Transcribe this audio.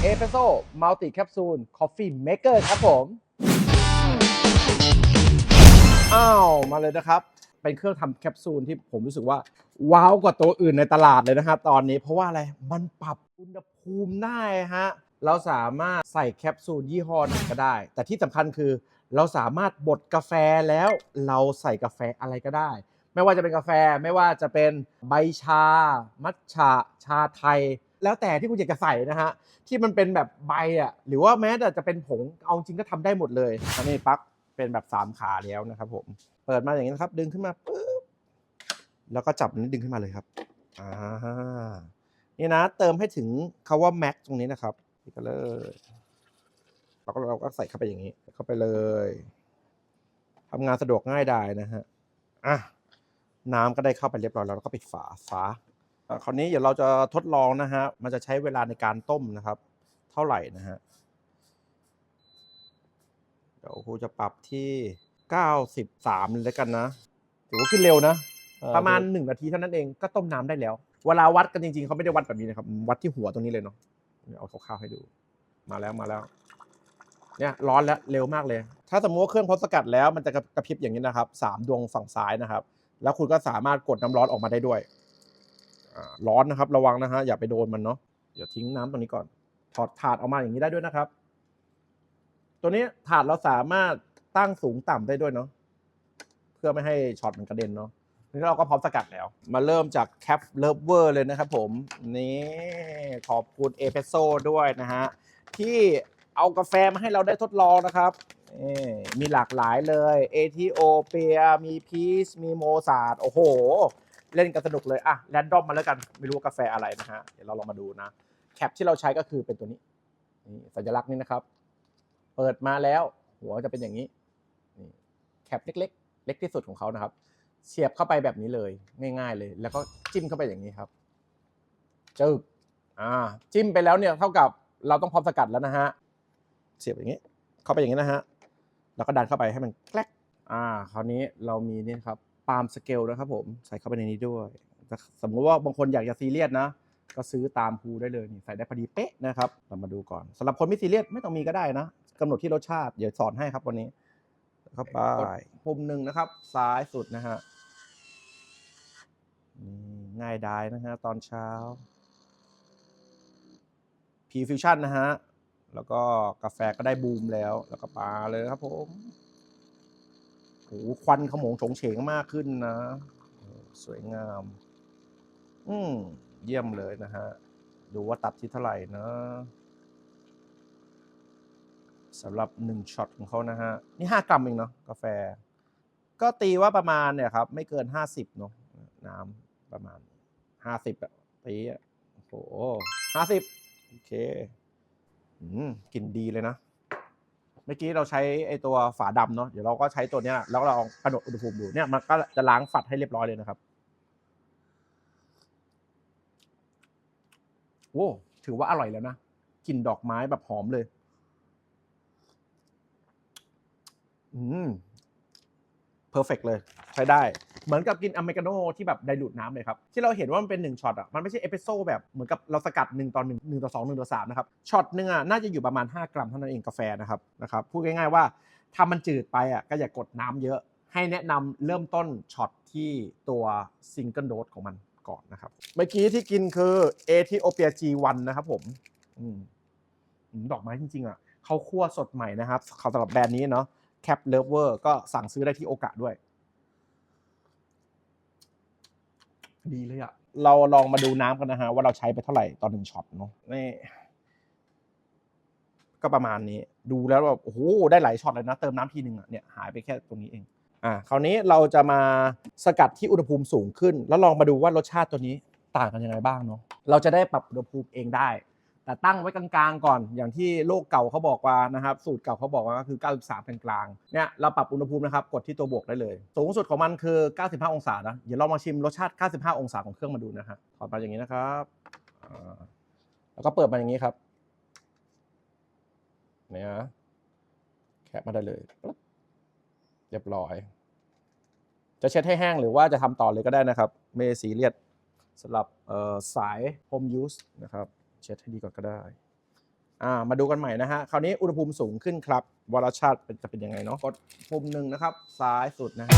เอสเปรสโซ่มัลติแคปซูลคอฟฟี่เมเกอร์ครับผม อ้าว มาเลยนะครับ เป็นเครื่องทำแคปซูลที่ผมรู้สึกว่า ว้าวกว่าตัวอื่นในตลาดเลยนะครับตอนนี้เพราะว่าอะไร มันปรับอุณหภูมิได้ฮะ เราสามารถใส่แคปซูลยี่ห้อไหนก็ได้ แต่ที่สำคัญคือเราสามารถบดกาแฟแล้วเราใส่กาแฟอะไรก็ได้ ไม่ว่าจะเป็นกาแฟไม่ว่าจะเป็นใบชา มัทฉะชาไทย แล้วแต่ที่คุณอยากจะใส่นะฮะที่มันเป็นแบบใบอะหรือว่าแม้แต่จะเป็นผงเอาจริงก็ทำได้หมดเลยอันนี้ปลั๊กเป็นแบบสามขาแล้วนะครับผมเปิดมาอย่างนี้นะครับ ดึงขึ้นมาปุ๊บแล้วก็จับนนี้ดึงขึ้นมาเลยครับอ่านี่นะ เติมให้ถึงคาว่าแม็กตรงนี้นะครับนี่ก็เลยเราก็เราก็ใส่เข้าไปอย่างนี้ เข้าไปเลยทำงานสะดวกง่ายดายนะฮะอะน้ำก็ได้เข้าไปเรียบร้อยแล้วเราก็ปิดฝาฝา คราวนี้เดี๋ยวเราจะทดลองนะฮะ มันจะใช้เวลาในการต้มนะครับ เท่าไหร่นะฮะ เดี๋ยวครูจะปรับที่ 93เลยแล้วกันนะถือว่าขึ้นเร็วนะ ประมาณ 1 นาทีเท่านั้นเองก็ต้มน้ำได้แล้ว เวลาวัดกันจริงๆเขาไม่ได้วัดแบบนี้นะครับ วัดที่หัวตรงนี้เลยเนาะเดี๋ยวเอาคร่าวๆให้ดู มาแล้วมาแล้ว เนี่ยร้อนแล้วเร็วมากเลย ถ้าสมมติว่าเครื่องพดสกัดแล้วมันจะกระพริบอย่างนี้นะครับสามดวงฝั่งซ้ายนะครับ แล้วคุณก็สามารถกดน้ำร้อนออกมาได้ด้วย ร้อนนะครับ ระวังนะฮะอย่าไปโดนมันเนาะเดี๋ยวทิ้งน้ำตรงนี้ก่อนถอดถาดออกมาอย่างนี้ได้ด้วยนะครับ ตัวนี้ถาดเราสามารถตั้งสูงต่ำได้ด้วยเนาะเพื่อไม่ให้ช็อตมันกระเด็นเนาะนี่เราก็พร้อมสกัดแล้ว มาเริ่มจากแคปเลเวอร์เลยนะครับผมนี่ขอบคุณเอเพโซด้วยนะฮะที่เอากาแฟมาให้เราได้ทดลองนะครับมีหลากหลายเลยเอธิโอเปีย มีพีชมีโมซาร์ทโอ้โห เล่นกันสนุกเลยอะแรนดอมมาแล้วกันไม่รู้ว่ากาแฟอะไรนะฮะเดี๋ยวเราลองมาดูนะแคปที่เราใช้ก็คือเป็นตัวนี้นี่สัญลักษณ์นี้นะครับ เปิดมาแล้วหัวจะเป็นอย่างนี้นี่แคปเล็ก ๆ เล็กที่สุดของเขานะครับ เสียบเข้าไปแบบนี้เลย ง่าย ๆ เลย แล้วก็จิ้มเข้าไปอย่างนี้ครับจึ๊บอ่าจิ้มไปแล้วเนี่ยเท่ากับเราต้องพร้อมสกัดแล้วนะฮะเสียบอย่างนี้ เข้าไปอย่างนี้นะฮะแล้วก็ดันเข้าไปให้มันแกลกอ่า คราวนี้เรามีนี่ครับ ปาล์มสเกลนะครับผมใส่เข้าไปในนี้ด้วยแต่สมมุติว่าบางคนอยากจะซีเรียสนะ ก็ซื้อตามภูได้เลยนี่ใส่ได้พอดีเป๊ะนะครับเรามาดูก่อนสำหรับคนไม่ซีเรียสไม่ต้องมีก็ได้นะกำหนดที่รสชาติเดี๋ยวสอนให้ครับวันนี้เข้าไปปุ่มหนึ่งนะครับ ซ้ายสุดนะฮะนี่ง่ายดายนะฮะตอนเช้าพีฟิวชั่นนะฮะ แล้วก็กาแฟก็ได้บูมแล้ว แล้วก็ปาเลยครับผม โอ้โหควันขโมงโฉงเฉงมากขึ้นนะ สวยงาม อืมเยี่ยมเลยนะฮะ ดูว่าตัดที่เท่าไหร่นะสำหรับหนึ่งช็อตของเขานะฮะ นี่ห้ากรัมเองเนาะกาแฟ ก็ตีว่าประมาณเนี่ยครับ ไม่เกินห้าสิบเนาะน้ำประมาณห้าสิบอะตีอะโอ้โหห้าสิบโอเค อืมกลิ่นดีเลยนะ มื่อกี้เราใช้ไอตัวฝาดำเนาะเดี๋ยวเราก็ใช้ตัวเนี้ยแล้วเราลองกำหนดอุณหภูมิดูเนี่ยมันก็จะล้างฝัดให้เรียบร้อยเลยนะครับโอ้ถือว่าอร่อยแล้วนะกลิ่นดอกไม้แบบหอมเลย อืมเพอร์เฟกเลย ใช้ได้ เหมือนกับกินอเมริกาโน่ที่แบบไดรูดน้ำเลยครับ ที่เราเห็นว่ามันเป็นหนึ่งช็อตอะมันไม่ใช่เอสเปรสโซ่แบบเหมือนกับเราสกัดหนึ่งต่อหนึ่งต่อสองหนึ่งต่อสามนะครับช็อตหนึ่งอะน่าจะอยู่ประมาณ 5 กรัมเท่านั้นเองกาแฟนะครับนะครับพูดง่ายๆว่าถ้ามันจืดไปอะก็อย่ากดน้ำเยอะ ให้แนะนำเริ่มต้นช็อตที่ตัวซิงเกิลโดสของมันก่อนนะครับเมื่อกี้ที่กินคือเอธิโอเปีย G1 นะครับผมอืมอืมดอกไม้จริงๆอะเขาคั่วสดใหม่นะครับเขาสำหรับแบรนด์นี้เนาะแคปเลเวอร์ก็สั่งซื้อได้ที่โอกะด้วย ดีเลยอะเราลองมาดูน้ำกันนะฮะว่าเราใช้ไปเท่าไหร่ตอนหนึ่งช็อตเนาะนี่ก็ประมาณนี้ ดูแล้วแบบโอ้โหได้หลายช็อตเลยนะ เติมน้ำทีหนึ่งอะเนี่ยหายไปแค่ตรงนี้เองอ่าคราวนี้เราจะมาสกัดที่อุณหภูมิสูงขึ้น แล้วลองมาดูว่ารสชาติตัวนี้ต่างกันยังไงบ้างเนาะเราจะได้ปรับอุณหภูมิเองได้ แต่ตั้งไว้กลางๆก่อน อย่างที่โลกเก่าเขาบอกว่านะครับ สูตรเก่าเขาบอกว่าก็คือ 93กลางๆเนี่ยเราปรับอุณหภูมินะครับ กดที่ตัวบวกได้เลย สูงสุดของมันคือ 95 องศานะเดี๋ยวเรามาชิมรสชาติ 95 องศาของเครื่องมาดูนะฮะถอดมาอย่างนี้นะครับแล้วก็เปิดมาอย่างนี้ครับเนี่ยแคปมาได้เลยเรียบร้อย จะเช็ดให้แห้งหรือว่าจะทำต่อเลยก็ได้นะครับไม่ซีเรียสสำหรับสาย home use นะครับ เช็ดให้ดีก่อนก็ได้อ่ามาดูกันใหม่นะฮะ คราวนี้อุณหภูมิสูงขึ้นครับวรชาติจะเป็นยังไงเนาะกดปุ่มหนึ่งนะครับ ซ้ายสุดนะ